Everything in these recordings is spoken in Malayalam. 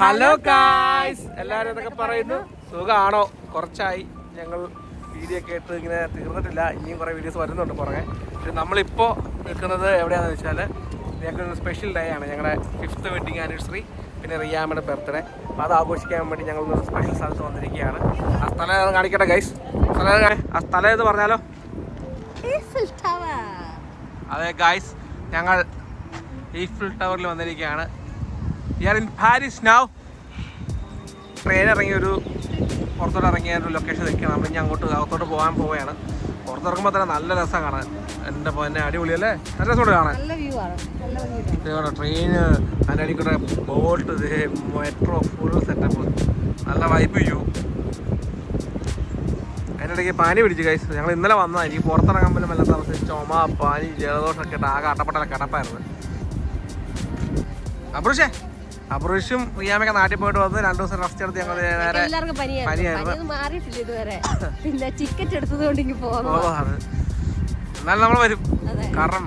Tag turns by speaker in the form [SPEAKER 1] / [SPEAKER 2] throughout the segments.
[SPEAKER 1] ഹലോ ഗായ്സ് എല്ലാരും എന്തൊക്കെ പറയുന്നു? സുഖമാണോ കുറച്ചായി. ഞങ്ങൾ വീഡിയോ കേട്ട് ഇട്ട് ഇങ്ങനെ തീർന്നിട്ടില്ല. ഇനിയും കുറേ വീഡിയോസ് വരുന്നുണ്ട് പുറകെ. പക്ഷെ നമ്മളിപ്പോൾ നിൽക്കുന്നത് എവിടെയാണെന്ന് വെച്ചാൽ ഞങ്ങൾക്കൊരു സ്പെഷ്യൽ ഡേ ആണ്. ഞങ്ങളുടെ ഫിഫ്ത്ത് വെഡിങ് ആനിവേഴ്സറി പിന്നെ റിയാമ്മയുടെ ബർത്ത്ഡേ അപ്പോൾ അത് ആഘോഷിക്കാൻ വേണ്ടി ഞങ്ങൾ ഒരു സ്പെഷ്യൽ സ്ഥലത്ത് വന്നിരിക്കുകയാണ്. ആ സ്ഥലം കാണിക്കട്ടെ ഗൈസ് സ്ഥലം? ആ സ്ഥലം ഏത് പറഞ്ഞാലോ? അതെ ഗൈസ് ഞങ്ങൾ ഈഫിൽ ടവറിൽ വന്നിരിക്കുകയാണ്. Are in Paris now train ഇറങ്ങിയ ഒരു പുറത്തോട്ട് ഇറങ്ങിയ ഒരു ലൊക്കേഷൻ നിൽക്കുകയാണ്. നമ്മൾ ഇനി അങ്ങോട്ട് അകത്തോട്ട് പോകാൻ പോവുകയാണ്. പുറത്തിറങ്ങുമ്പോൾ തന്നെ നല്ല രസമാണ് കാണാൻ. എന്റെ പൊന്നെ അടിപൊളിയല്ലേ? നല്ല രസമുണ്ട് കാണാൻ. ട്രെയിൻ അതിന്റെ അടിക്കൂടെ കൂടെ ബോട്ട് മെട്രോ ഫുൾ സെറ്റപ്പ് നല്ല വൈബ് വ്യൂ അതിന്റെ ഇടയ്ക്ക് പാനി പിടിച്ചു കൈസ് ഞങ്ങൾ ഇന്നലെ വന്നതാണ് എനിക്ക് പുറത്തിറങ്ങാൻ പോലും വല്ലാത്ത അവസ്ഥ. ചുമ പാനി ജലദോഷമൊക്കെ ആകെ അട്ടപ്പെട്ടല കിടപ്പായിരുന്നു. അബ്രുഷേ അബ്രുഷും റിയാമൊക്കെ നാട്ടിൽ പോയിട്ട് വന്ന് രണ്ടു ദിവസം റെസ്റ്റ് എടുത്ത് ഞങ്ങൾ നേരെ
[SPEAKER 2] എല്ലാവർക്കും പനിയായിരുന്നു. മാറിയിട്ടില്ല ഇതുവരെ. പിന്നെ ടിക്കറ്റ്
[SPEAKER 1] എടുത്തതുകൊണ്ട് എന്നാലും നമ്മൾ വരും. കാരണം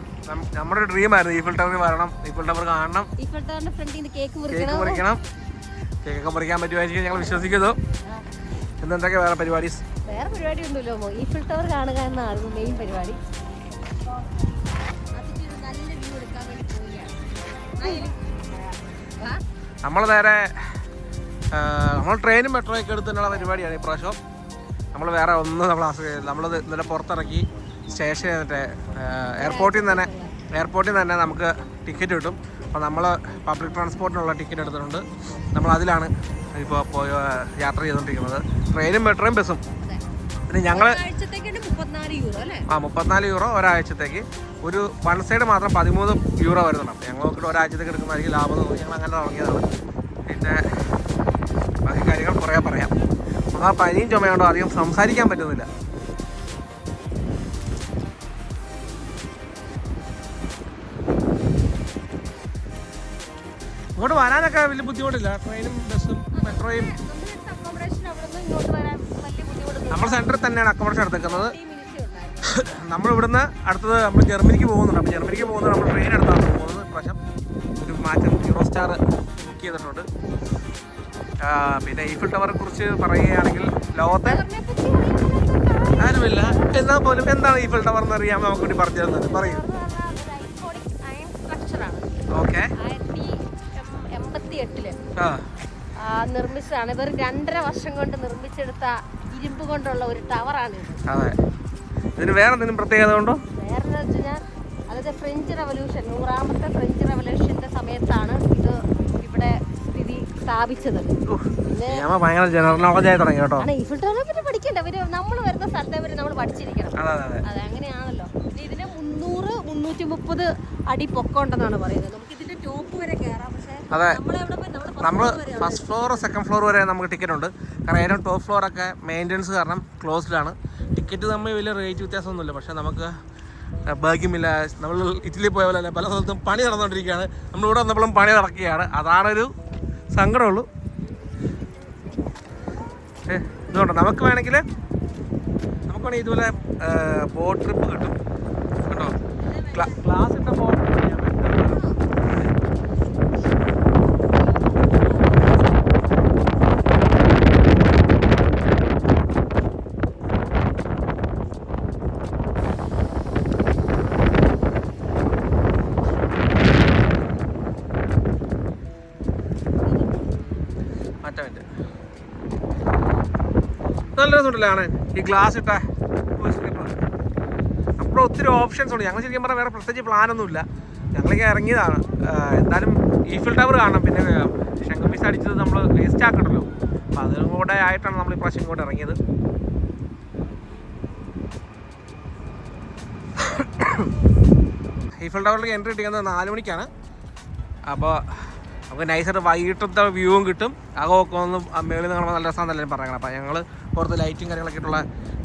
[SPEAKER 1] നമ്മുടെ ഒരു ഡ്രീമായിരുന്നു ഈഫിൽ ടവറിൽ വരണം. ഈഫിൽ ടവർ കാണണം.
[SPEAKER 2] ടവറിന്റെ ഫ്രണ്ടിൽ കേക്ക്
[SPEAKER 1] കേക്ക്
[SPEAKER 2] മുറിക്കണം.
[SPEAKER 1] കേക്കൊക്കെ മുറിക്കാൻ പറ്റുമായിരിക്കും ഞങ്ങൾ വിശ്വസിക്കുന്നു. ഇന്ന് എന്തൊക്കെ വേറെ പരിപാടി
[SPEAKER 2] വേറെ പരിപാടി ഒന്നുമില്ലോ ഈഫൽ ടവർ കാണുക എന്നായിരുന്നു മെയിൻ പരിപാടി. നല്ല വ്യൂ എടുക്കാൻ വേണ്ടി പോവുകയാണ്.
[SPEAKER 1] നമ്മൾ നേരെ നമ്മൾ ട്രെയിനും മെട്രോ ഒക്കെ എടുത്തിട്ടുള്ള പരിപാടിയാണ് ഇപ്രാവശ്യം നമ്മൾ വേറെ ഒന്നും നമ്മൾ ആസ്വദിക്കുന്നത് നമ്മൾ ഇന്നലെ പുറത്തിറക്കി സ്റ്റേഷൻ മറ്റേ എയർപോർട്ടിൽ നിന്ന് തന്നെ എയർപോർട്ടിൽ നിന്ന് തന്നെ നമുക്ക് ടിക്കറ്റ് കിട്ടും. അപ്പോൾ നമ്മൾ പബ്ലിക് ട്രാൻസ്പോർട്ടിനുള്ള ടിക്കറ്റ് എടുത്തിട്ടുണ്ട്. നമ്മൾ അതിലാണ് ഇപ്പോൾ യാത്ര ചെയ്തുകൊണ്ടിരിക്കുന്നത് ട്രെയിനും മെട്രോയും ബസ്സും പിന്നെ ഞങ്ങൾ ആ മുപ്പത്തിനാല് യൂറോ ഒരാഴ്ചത്തേക്ക്. ഒരു വൺ സൈഡ് മാത്രം പതിമൂന്ന് യൂറോ വരുന്നുണ്ട്. അപ്പോൾ ഞങ്ങൾ നോക്കിയിട്ട് ഒരാഴ്ചത്തേക്ക് എടുക്കുന്നതായിരിക്കും ലാഭം തോന്നി ഞങ്ങൾ അങ്ങനെ തുടങ്ങിയതാണ്. പിന്നെ ബാക്കി കാര്യങ്ങൾ കുറേ പറയാം. ആ പനിയും ചുമയുണ്ടോ? അധികം സംസാരിക്കാൻ പറ്റുന്നില്ല. ഇങ്ങോട്ട് വരാനൊക്കെ വലിയ ബുദ്ധിമുട്ടില്ല. ട്രെയിനും ബസ്സും മെട്രോയും
[SPEAKER 2] ഇങ്ങോട്ട് വരാൻ
[SPEAKER 1] നമ്മൾ സെന്ററിൽ തന്നെയാണ് അക്കോമഡേഷൻ എടുത്തേക്കുന്നത്
[SPEAKER 2] നമ്മളിവിടുന്ന്.
[SPEAKER 1] നമ്മൾ ഇവിടുന്ന് അടുത്തത് നമ്മൾ ജർമ്മനിക്ക് പോകുന്നുണ്ട്. അപ്പോൾ ജർമ്മനിക്ക് പോകുന്നത് നമ്മൾ ട്രെയിൻ എടുത്താണ് പോകുന്നത്. പ്രശ്നം ഒരു മാറ്റം. യൂറോ സ്റ്റാർ ബുക്ക് ചെയ്തിട്ടുണ്ട് പിന്നെ ഈഫിൾ ടവറെ കുറിച്ച് പറയുകയാണെങ്കിൽ ലോകത്തെ ആരുമില്ല. എന്നാൽ പോലും എന്താണ് ഈഫിൾ ടവർ എന്ന് അറിയാൻ നമുക്ക് വേണ്ടി പറഞ്ഞു തരുന്നത്. പറയൂ. ഓക്കെ
[SPEAKER 2] നിർമ്മിച്ചതാണ്. ഇവർ രണ്ടര വർഷം കൊണ്ട് നിർമ്മിച്ചെടുത്ത ഇരുമ്പ് കൊണ്ടുള്ള ഒരു ടവറാണ്
[SPEAKER 1] അതെ. ഇതിന് വേറെ എന്തെങ്കിലും പ്രത്യേകത ഉണ്ടോ?
[SPEAKER 2] വേറെ വെച്ചാൽ അതായത് ഫ്രഞ്ച് റവല്യൂഷൻ നൂറാമത്തെ ഫ്രഞ്ച് റവല്യൂഷന്റെ സമയത്താണ് ഇത് ഇവിടെ സ്ഥിതി സ്ഥാപിച്ചത്.
[SPEAKER 1] ഭയങ്കര ജനറൽ നോളജ് ആയി തുടങ്ങി കേട്ടോ.
[SPEAKER 2] ഈഫിൾ ടവറിനെ പറ്റി പഠിക്കണ്ട. ഇവർ നമ്മൾ വരുന്ന സ്ഥലത്തെ ഇവർ നമ്മൾ പഠിച്ചിരിക്കണം.
[SPEAKER 1] അതെ
[SPEAKER 2] അങ്ങനെയാണല്ലോ. ഇതിന് മുന്നൂറ് മുന്നൂറ്റി മുപ്പത് അടി പൊക്കമുണ്ടെന്നാണ് പറയുന്നത്. നമുക്ക് ഇതിന്റെ ടോപ്പ് വരെ കയറാം പക്ഷേ. നമ്മളെവിടെ പോയി
[SPEAKER 1] നമ്മൾ ഫസ്റ്റ് ഫ്ലോർ സെക്കൻഡ് ഫ്ലോർ വരെ നമുക്ക് ടിക്കറ്റ് ഉണ്ട്. കാരണം ഏറ്റവും ടോപ്പ് ഫ്ലോർ ഒക്കെ മെയിന്റെനൻസ് കാരണം ക്ലോസ്ഡ് ആണ്. ടിക്കറ്റ് തമ്മിൽ വലിയ റേറ്റ് വ്യത്യാസമൊന്നുമില്ല. പക്ഷേ നമുക്ക് ഭാഗ്യമില്ല. നമ്മൾ ഇറ്റലി പോയ പോലെ പല സ്ഥലത്തും പണി നടന്നുകൊണ്ടിരിക്കുകയാണ്. നമ്മൾ ഇവിടെ വന്നപ്പോഴും പണി നടക്കുകയാണ്. അതാണൊരു സങ്കടമുള്ളൂ. ഏ ഇതുകൊണ്ട് നമുക്ക് വേണമെങ്കിൽ നമുക്ക് വേണമെങ്കിൽ ഇതുപോലെ ബോട്ട് ട്രിപ്പ് കിട്ടും. കേട്ടോ ക്ലാസ് ഇട്ട ബോട്ട് നല്ല രസമുണ്ടല്ലോ ആണ് ഈ ഗ്ലാസ് ഇട്ട അപ്പോൾ ഒത്തിരി ഓപ്ഷൻസ് ഉണ്ട്. ഞങ്ങൾ ശരിക്കും പറഞ്ഞാൽ വേറെ പ്രത്യേകിച്ച് പ്ലാനൊന്നുമില്ല ഞങ്ങളിങ്ങനെ ഇറങ്ങിയതാണ്. എന്തായാലും ഈഫിൽ ടവർ കാണാം പിന്നെ ശംഖുപീസ് അടിച്ചത് നമ്മൾ വേസ്റ്റ് ആക്കണ്ടല്ലോ. അപ്പം അതിനും കൂടെ ആയിട്ടാണ് നമ്മൾ ഇപ്രാവശ്യം ഇങ്ങോട്ട് ഇറങ്ങിയത്. ഈഫിൽ ടവറിലേക്ക് എൻട്രി കിട്ടിയത് നാല് മണിക്കാണ്. അപ്പോൾ നമുക്ക് നൈസായിട്ട് വൈകിട്ടത്തെ വ്യൂവും കിട്ടും. അകമൊക്കെ ഒന്ന് മേളിൽ നിന്ന് കാണുമ്പോൾ നല്ല രസം തന്നെ പറയണം അപ്പോൾ ഞങ്ങൾ പുറത്ത് ലൈറ്റും കാര്യങ്ങളൊക്കെ ഇട്ടുള്ള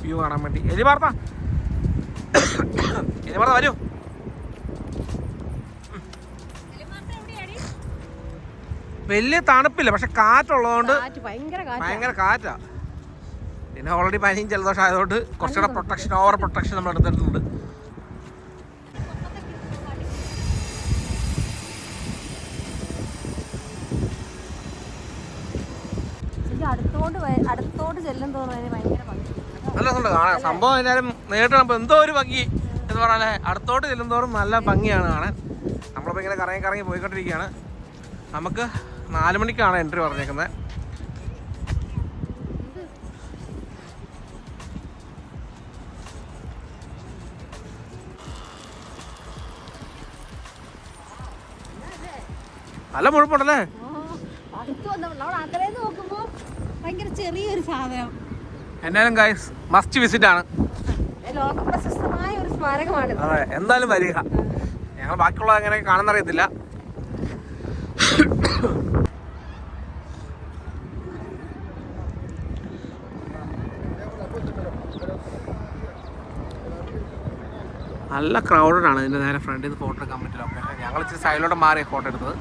[SPEAKER 1] വ്യൂ കാണാൻ വേണ്ടി. എലി വാർത്ത എലി വാർത്ത വരൂ. വലിയ തണുപ്പില്ല പക്ഷെ കാറ്റുള്ളതുകൊണ്ട്
[SPEAKER 2] കാറ്റ് ഭയങ്കര കാറ്റ്.
[SPEAKER 1] ഭയങ്കര കാറ്റാ. പിന്നെ ഓൾറെഡി പനിയും ജലദോഷം ആയതുകൊണ്ട് കുറച്ചുകൂടെ പ്രൊട്ടക്ഷൻ ഓവർ പ്രൊട്ടക്ഷൻ നമ്മൾ എടുത്തിട്ടുണ്ട്
[SPEAKER 2] അടുത്തോട്ട് ചെല്ലും തോറും അതിന് ഭയങ്കര ഭംഗി.
[SPEAKER 1] നല്ല രസമുണ്ട്. കാണാൻ സംഭവം നേരിട്ട് കാണുമ്പോൾ എന്തോ ഒരു ഭംഗി എന്ന് പറഞ്ഞാൽ അടുത്തോട്ട് ചെല്ലുന്തോറും നല്ല ഭംഗിയാണ് കാണാൻ. നമ്മളിപ്പോൾ ഇങ്ങനെ കറങ്ങി കറങ്ങി പോയിക്കൊണ്ടിരിക്കുകയാണ്. നമുക്ക് നാല് മണിക്കാണ് എൻട്രി പറഞ്ഞേക്കുന്നത് നല്ല മുഴുപ്പുണ്ടല്ലേ
[SPEAKER 2] അടുത്ത് വന്നപ്പോൾ നമ്മൾ അകലെ നോക്കുമ്പോൾ ഭയങ്കര ചെറിയൊരു സാധനം.
[SPEAKER 1] എന്നാലും ഗൈസ് മസ്റ്റ് വിസിറ്റ് ആണ്.
[SPEAKER 2] ലോക പ്രശസ്തമായ ഒരു സ്മാരകമാണ്
[SPEAKER 1] അതെ എന്തായാലും വരിക. ഞങ്ങൾ ബാക്കിയുള്ള എങ്ങനെ കാണുന്നറിയത്തില്ല നല്ല ക്രൗഡഡ് ആണ് ഇതിന്റെ നേരെ ഫ്രണ്ടിൽ നിന്ന് ഫോട്ടോ എടുക്കാൻ പറ്റില്ല. ഞങ്ങൾ ഇച്ചിരി സൈഡിലോട്ട് മാറി ഫോട്ടോ എടുത്തത്.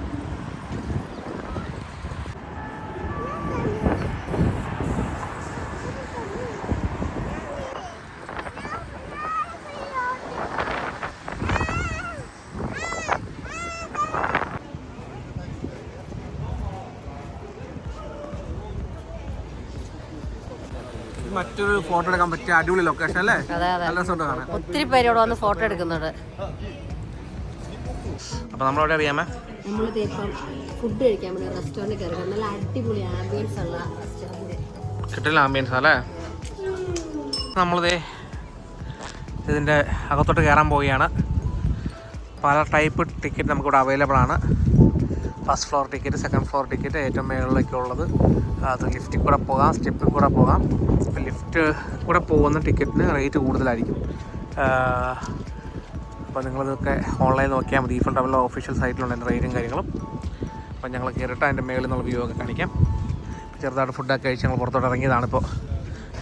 [SPEAKER 1] മറ്റൊരു ഫോട്ടോ എടുക്കാൻ പറ്റിയ അടിപൊളി ലൊക്കേഷൻ അല്ലേ? നല്ല രസമുണ്ട് കാണാൻ.
[SPEAKER 2] ഒത്തിരി പേര് ഇവിടെ വന്ന് ഫോട്ടോ എടുക്കുന്നുണ്ട്.
[SPEAKER 1] അപ്പൊ നമ്മളവിടെ അറിയാമേ?
[SPEAKER 2] നമ്മളിത് ഇപ്പം ഫുഡ് കഴിക്കാൻ വേണ്ടി റെസ്റ്റോറന്റ് കയറി നല്ല അടിപൊളി ആംബിയൻസ് ഉള്ള റെസ്റ്റോറന്റ്
[SPEAKER 1] കിട്ടില്ല ആംബിയൻസ് അല്ലേ? നമ്മളിതേ ഇതിന്റെ അകത്തോട്ട് കയറാൻ പോവുകയാണ്. പല ടൈപ്പ് ടിക്കറ്റ് നമുക്കിവിടെ അവൈലബിൾ ആണ്. First floor ticket second floor ticket ഏറ്റവും മുകളിലേക്ക് ഉള്ളത്. അത് ലിഫ്റ്റിൽ കൂടെ പോകാം സ്റ്റെപ്പിൽ കൂടെ പോകാം. ലിഫ്റ്റ് കൂടെ പോകുന്ന ടിക്കറ്റിന് റേറ്റ് കൂടുതലായിരിക്കും. അപ്പോൾ നിങ്ങളിതൊക്കെ ഓൺലൈൻ നോക്കിയാൽ മതി. ഈഫൺ ടവറിലെ ഒഫീഷ്യൽ സൈറ്റിലുണ്ട് അതിന്റെ റേറ്റും കാര്യങ്ങളും. അപ്പോൾ ഞങ്ങൾ കയറിയിട്ട് അതിന്റെ മുകളിൽ നിന്നുള്ള വ്യൂ ഒക്കെ കാണിക്കാം. ചെറുതായിട്ട് ഫുഡൊക്കെ കഴിച്ച് ഞങ്ങൾ പുറത്തോട്ട് ഇറങ്ങിയതാണ് ഇപ്പോൾ.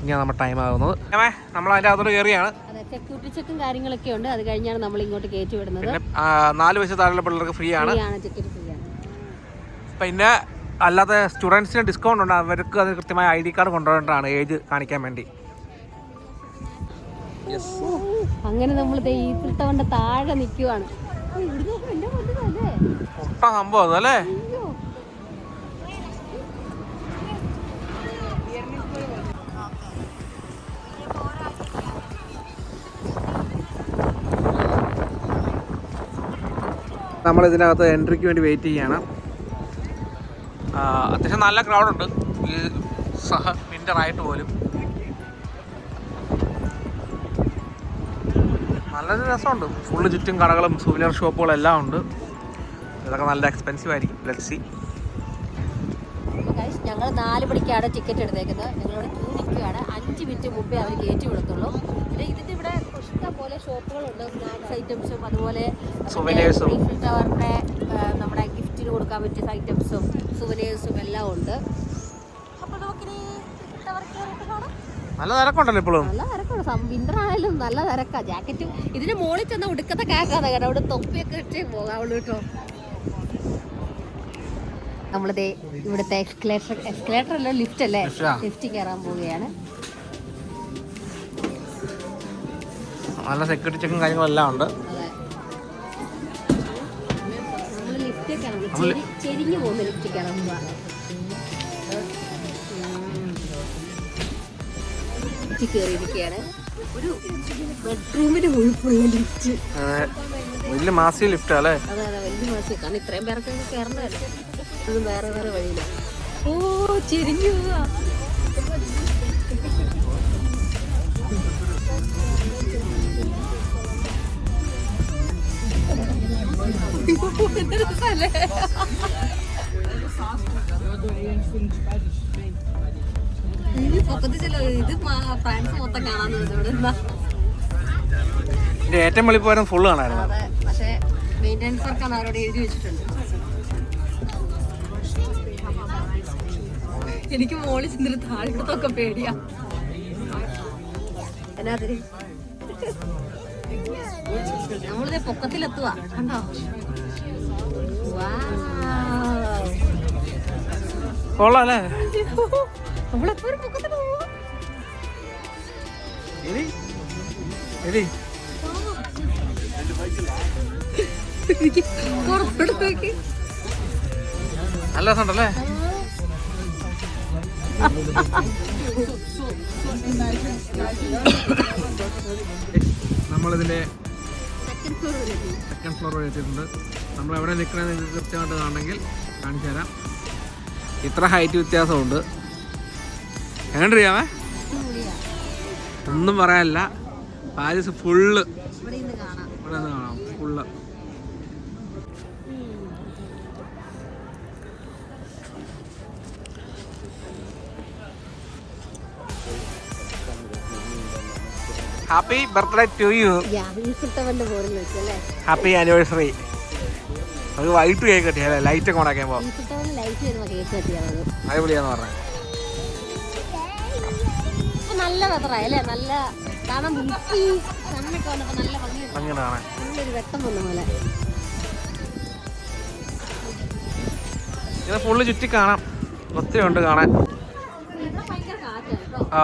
[SPEAKER 1] ഇനിയാണ് നമ്മുടെ ടൈം ആകുന്നത്. ഏമേ നമ്മൾ അതിന്റെ അതോട് കയറിയാണ്.
[SPEAKER 2] സെക്യൂരിറ്റി ചെക്കും കാര്യങ്ങളൊക്കെ ഉണ്ട്. അത് കഴിഞ്ഞാണ് നമ്മൾ ഇങ്ങോട്ട് കയറ്റി വിടുന്നത്.
[SPEAKER 1] നാല് വയസ്സ് താഴെയുള്ള പിള്ളേർക്ക് ഫ്രീ ആണ്
[SPEAKER 2] ടിക്കറ്റ്
[SPEAKER 1] പിന്നെ അല്ലാതെ സ്റ്റുഡൻസിന് ഡിസ്കൗണ്ട് ഉണ്ട്. അവർക്ക് അത് കൃത്യമായ ഐ ഡി കാർഡ് കൊണ്ടുവരേണ്ടതാണ്. ഏജ് കാണിക്കാൻ വേണ്ടി.
[SPEAKER 2] അങ്ങനെ നമ്മൾ താഴെ നിൽക്കുവാണ്
[SPEAKER 1] സംഭവം അതല്ലേ? അല്ലേ നമ്മൾ ഇതിനകത്ത് എൻട്രിക്ക് വേണ്ടി വെയിറ്റ് ചെയ്യാണ്. അത്യാവശ്യം നല്ല ക്രൗഡുണ്ട് ഈ സഹ വിന്ററായിട്ട് പോലും. നല്ലൊരു രസമുണ്ട്. ഫുള്ള് ചുറ്റും കടകളും സൂവിനർ ഷോപ്പുകളും എല്ലാം ഉണ്ട്. ഇതൊക്കെ നല്ല എക്സ്പെൻസീവ് ആയിരിക്കും. ലക്സി
[SPEAKER 2] ഞങ്ങൾ നാല് മണിക്കാണ് ടിക്കറ്റ് എടുത്തേക്കുന്നത്. ഞങ്ങളിവിടെ ക്യൂ നിൽക്കുകയാണ്. അഞ്ച് മിനിറ്റ് മുമ്പേ അവർ കയറ്റി വിടത്തുള്ളൂ. പിന്നെ ഇതിന്റെ ഇവിടെ ഇഷ്ടം പോലെ ഷോപ്പുകളുണ്ട് സ്നാക്സ് ഐറ്റംസും അതുപോലെ ടവറിന്റെ നമ്മുടെ കൊടുക്കാൻ പറ്റിയ ഐറ്റംസും സുവനേഴ്സും എല്ലാം ഉണ്ട്. അപ്പോൾ നമുക്കിനി
[SPEAKER 1] നല്ല തിരക്കുണ്ടല്ലോ ഇപ്പോഴും.
[SPEAKER 2] നല്ല തിരക്കുണ്ട്. വിന്റർ ആയാലും നല്ല തിരക്കാ. ജാക്കറ്റും ഇതിന് മുകളിൽ ചെന്ന ഉടുക്കത്തെ കേക്കാതെ കേട്ടോ. അവിടെ തൊപ്പിയൊക്കെ ഇട്ട് പോകാവുള്ളൂ കേട്ടോ. നമ്മളിതേ ഇവിടുത്തെ എക്സ്കലേറ്റർ എക്സ്കലേറ്റർ അല്ല ലിഫ്റ്റ് അല്ലേ? ലിഫ്റ്റ് കയറാൻ പോവുകയാണ്.
[SPEAKER 1] നല്ല സെക്യൂരിറ്റി ചെക്കും കാര്യങ്ങളെല്ലാം ഉണ്ട്.
[SPEAKER 2] ചെരിഞ്ഞു പോകുന്ന ലിഫ്റ്റ് കയറാൻ പോവാ ലിഫ്റ്റ് കയറിയിരിക്കുകയാണ്. ഒരു ബെഡ്റൂമിന് മുഴുപ്പുള്ള ലിഫ്റ്റ്.
[SPEAKER 1] വലിയ മാസിക ലിഫ്റ്റ് അല്ലേ?
[SPEAKER 2] അതെ അതെ വലിയ മാസിക. കാരണം ഇത്രയും പേർക്ക് കയറണ്ടല്ലോ ഇത് വേറെ വേറെ വഴിയില്ല ഓ ചെരിഞ്ഞു പോവാ.
[SPEAKER 1] ഏറ്റവും വെളിപ്പോരം ഫുള്ള് കാണായിരുന്നു.
[SPEAKER 2] പക്ഷേ വെച്ചിട്ടുണ്ട്. എനിക്ക് മോളിൽ ചെന്നിട്ട് താഴ്ത്തൊക്കെ പേടിയാ. എന്നാതിരി നമ്മളിത് പൊക്കത്തിലെത്തുക കണ്ടോ.
[SPEAKER 1] കൊള്ളാം അല്ലേ നല്ല രസമുണ്ടല്ലേ? നമ്മളിതിന്റെ
[SPEAKER 2] സെക്കൻഡ് ഫ്ലോർ വരെ
[SPEAKER 1] എത്തിയിട്ടുണ്ട് നമ്മൾ എവിടെ നിൽക്കണമെന്ന് നിങ്ങൾക്ക് കൃത്യമായിട്ട് കാണണമെങ്കിൽ കാണിച്ചു തരാം. ഇത്ര ഹൈറ്റ് വ്യത്യാസമുണ്ട്. എങ്ങനെ അറിയാമേ
[SPEAKER 2] അടിപൊളിയാ.
[SPEAKER 1] ഒന്നും പറയാനില്ല. പാരീസ് ഫുള്ള്
[SPEAKER 2] ഇവിടെ
[SPEAKER 1] നിന്ന് കാണാം. Happy birthday to you happy anniversary നമുക്ക് വൈകിട്ട് കേക്ക് ലൈറ്റ് ഒക്കെ ഓണാക്കുമ്പോൾ
[SPEAKER 2] ഈഫിട്ടവന് ലൈറ്റ് ചെയ്യുന്ന കേക്ക് കെട്ടിയത്
[SPEAKER 1] അടിപൊളിയാന്ന് പറഞ്ഞത്
[SPEAKER 2] നല്ല വെതറായി അല്ലേ? നല്ല കാണാൻ മുപ്പി കണ്ണൊക്കെ വന്നപ്പോ നല്ല ഭംഗിയുണ്ട്.
[SPEAKER 1] അങ്ങനെ കാണാൻ
[SPEAKER 2] നല്ലൊരു വെട്ടം വന്ന പോലെ.
[SPEAKER 1] ഇത് ഫുള്ള് ചുറ്റി കാണാം. ഒത്തിരി ഉണ്ട് കാണാൻ ആ.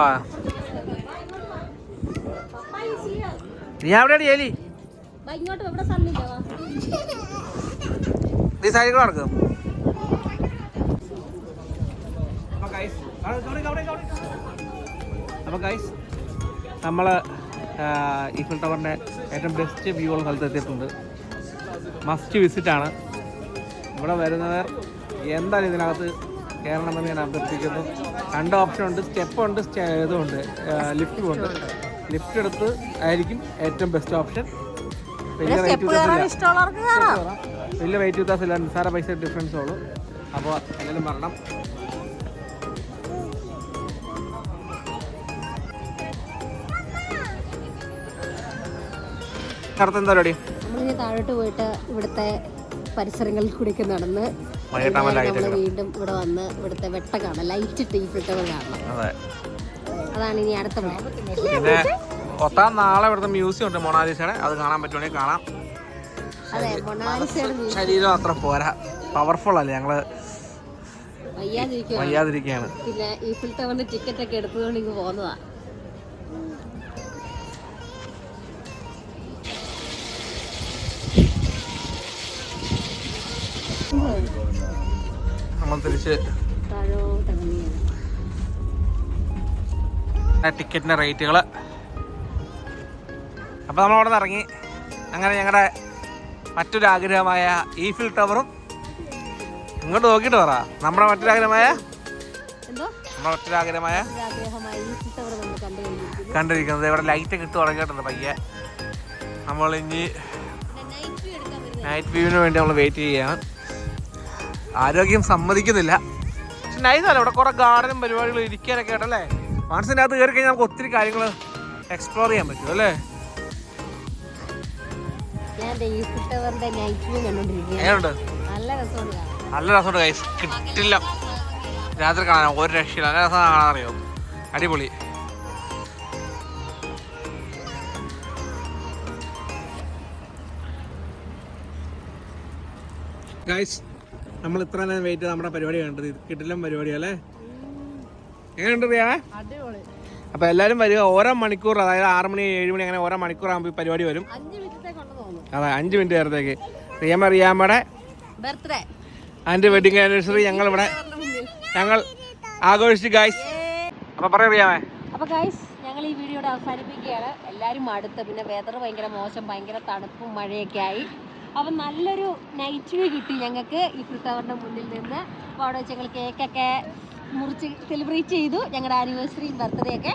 [SPEAKER 1] നീ എവിടെയാണ്
[SPEAKER 2] വാ.
[SPEAKER 1] നീ സൈഡിൽ നടക്കും. അപ്പോൾ ഗൈസ് നമ്മൾ ഈഫിൽ ടവറിന്റെ ഏറ്റവും ബെസ്റ്റ് വ്യൂ ഉള്ള സ്ഥലത്ത് എത്തിയിട്ടുണ്ട്. മസ്റ്റ് വിസിറ്റാണ് ഇവിടെ വരുന്നവർ എന്തായാലും ഇതിനകത്ത് കയറണമെന്ന് ഞാൻ അഭ്യർത്ഥിക്കുന്നു. രണ്ട് ഓപ്ഷൻ ഉണ്ട് സ്റ്റെപ്പ് ഉണ്ട് സ്റ്റെ- ഇതുമുണ്ട് ലിഫ്റ്റും ഉണ്ട്. ലിഫ്റ്റ് എടുത്ത് ആയിരിക്കും ഏറ്റവും ബെസ്റ്റ് ഓപ്ഷൻ വലിയ റേറ്റ് വ്യത്യാസമില്ല. വലിയ വെയിറ്റ് വ്യത്യാസമില്ല. നിസ്സാര പൈസ ഡിഫറൻസ് ഉള്ളൂ. അപ്പോൾ എല്ലാവരും വരണം. അടുത്ത എന്താ പരിപാടി?
[SPEAKER 2] താഴോട്ട് പോയിട്ട് ഇവിടുത്തെ പരിസരങ്ങളിൽ കൂടിയൊക്കെ നടന്ന് നമ്മൾ വീണ്ടും ഇവിടെ വന്ന് ഇവിടുത്തെ വെട്ട കാണാം ലൈറ്റ് ഇട്ട് ഈ ഫിൽറ്റർ കാണണം.
[SPEAKER 1] അതെ.
[SPEAKER 2] അതാണ് ഇനി അടുത്ത
[SPEAKER 1] പിന്നെ ഒത്താം നാളെ ഇവിടുത്തെ മ്യൂസിയം ഉണ്ട് മൊണാലിസയുടെ. അത് കാണാൻ പറ്റുവാണെങ്കിൽ കാണാം.
[SPEAKER 2] അതെ മൊണാലിസയുടെ
[SPEAKER 1] ശരീരം അത്ര പോരാ. പവർഫുൾ അല്ലേ? ഞങ്ങൾ
[SPEAKER 2] വയ്യാതിരിക്കുക
[SPEAKER 1] വയ്യാതിരിക്കുകയാണ്.
[SPEAKER 2] പിന്നെ ഈ ഫിൽറ്ററിന്റെ ടിക്കറ്റ് ഒക്കെ എടുത്തുകൊണ്ട് ഇങ്ങ് പോകുന്നതാ
[SPEAKER 1] നമ്മൾ തിരിച്ച് ടിക്കറ്റിന്റെ റേറ്റുകൾ അപ്പോൾ നമ്മൾ അവിടെ നിന്ന് ഇറങ്ങി. അങ്ങനെ ഞങ്ങളുടെ മറ്റൊരു ആഗ്രഹമായ ഈഫിൽ ടവറും ഇങ്ങോട്ട് നോക്കിയിട്ട് പറ. നമ്മുടെ മറ്റൊരു ആഗ്രഹമായ? നമ്മുടെ മറ്റൊരു ആഗ്രഹമായ? കണ്ടിരിക്കുന്നത്. ഇവിടെ ലൈറ്റ് ഇട്ട് തുടങ്ങിയിട്ടുണ്ട് പയ്യെ. നമ്മൾ ഇനി
[SPEAKER 2] നൈറ്റ്
[SPEAKER 1] വ്യൂവിന് വേണ്ടി നമ്മൾ വെയിറ്റ് ചെയ്യുകയാണ്. ആരോഗ്യം സമ്മതിക്കുന്നില്ല. പക്ഷെ നൈസല്ല ഇവിടെ കുറെ ഗാർഡനും പരിപാടികളും ഇരിക്കാനൊക്കെ ആയിട്ടല്ലേ മനസ്സിന്റെ അകത്ത് കയറി കഴിഞ്ഞാൽ നമുക്ക് ഒത്തിരി കാര്യങ്ങൾ എക്സ്പ്ലോർ ചെയ്യാൻ പറ്റും അല്ലേ?
[SPEAKER 2] നല്ല രസമുണ്ട് ഗൈസ്
[SPEAKER 1] നല്ല രസമുണ്ട് കൈസ് കിട്ടില്ല. രാത്രി കാണാൻ ഒരു രക്ഷയില്ല. നല്ല രസം കാണാൻ അറിയോ? അടിപൊളി. ഗൈസ് നമ്മൾ ഇത്ര നേരം വെയിറ്റ് ചെയ്ത് നമ്മുടെ പരിപാടി കണ്ടത്. കിട്ടിലും കിട്ടില്ല പരിപാടി അല്ലേ? എങ്ങനെയുണ്ട് റിയാ?
[SPEAKER 2] അടിപൊളി.
[SPEAKER 1] അപ്പോൾ എല്ലാവരും വരിക. ഓരോ മണിക്കൂർ അതായത് ആറ് മണി ഏഴ് മണി അങ്ങനെ ഓരോ മണിക്കൂർ ആകുമ്പോൾ പരിപാടി വരും. അതെ അഞ്ച് മിനിറ്റ് നേരത്തേക്ക് റിയാമ റിയാമ്മയുടെ അതിന്റെ വെഡിങ് ആനിവേഴ്സറി ഞങ്ങൾ ഇവിടെ ഞങ്ങൾ ആഘോഷിച്ചു ഗായ്സ് അപ്പൊ പറയാമേ
[SPEAKER 2] അപ്പൊ ഗായ്സ് ഞങ്ങൾ ഈ വീഡിയോ അവസാനിപ്പിക്കുകയാണ്. എല്ലാരും അടുത്ത് പിന്നെ വെതർ ഭയങ്കര മോശം ഭയങ്കര തണുപ്പും മഴയൊക്കെ ആയി. അപ്പം നല്ലൊരു നൈറ്റ് വ്യൂ കിട്ടി ഞങ്ങൾക്ക് ഈ ടവറിന്റെ മുന്നിൽ നിന്ന്. അപ്പോൾ അവിടെ വെച്ച് ഞങ്ങൾ കേക്കൊക്കെ മുറിച്ച് സെലിബ്രേറ്റ് ചെയ്തു ഞങ്ങളുടെ ആനിവേഴ്സറിയും ബർത്ത്ഡേ ഒക്കെ.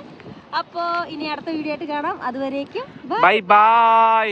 [SPEAKER 2] അപ്പോൾ ഇനി അടുത്ത വീഡിയോ ആയിട്ട് കാണാം. അതുവരേക്കും
[SPEAKER 1] ബൈ ബൈ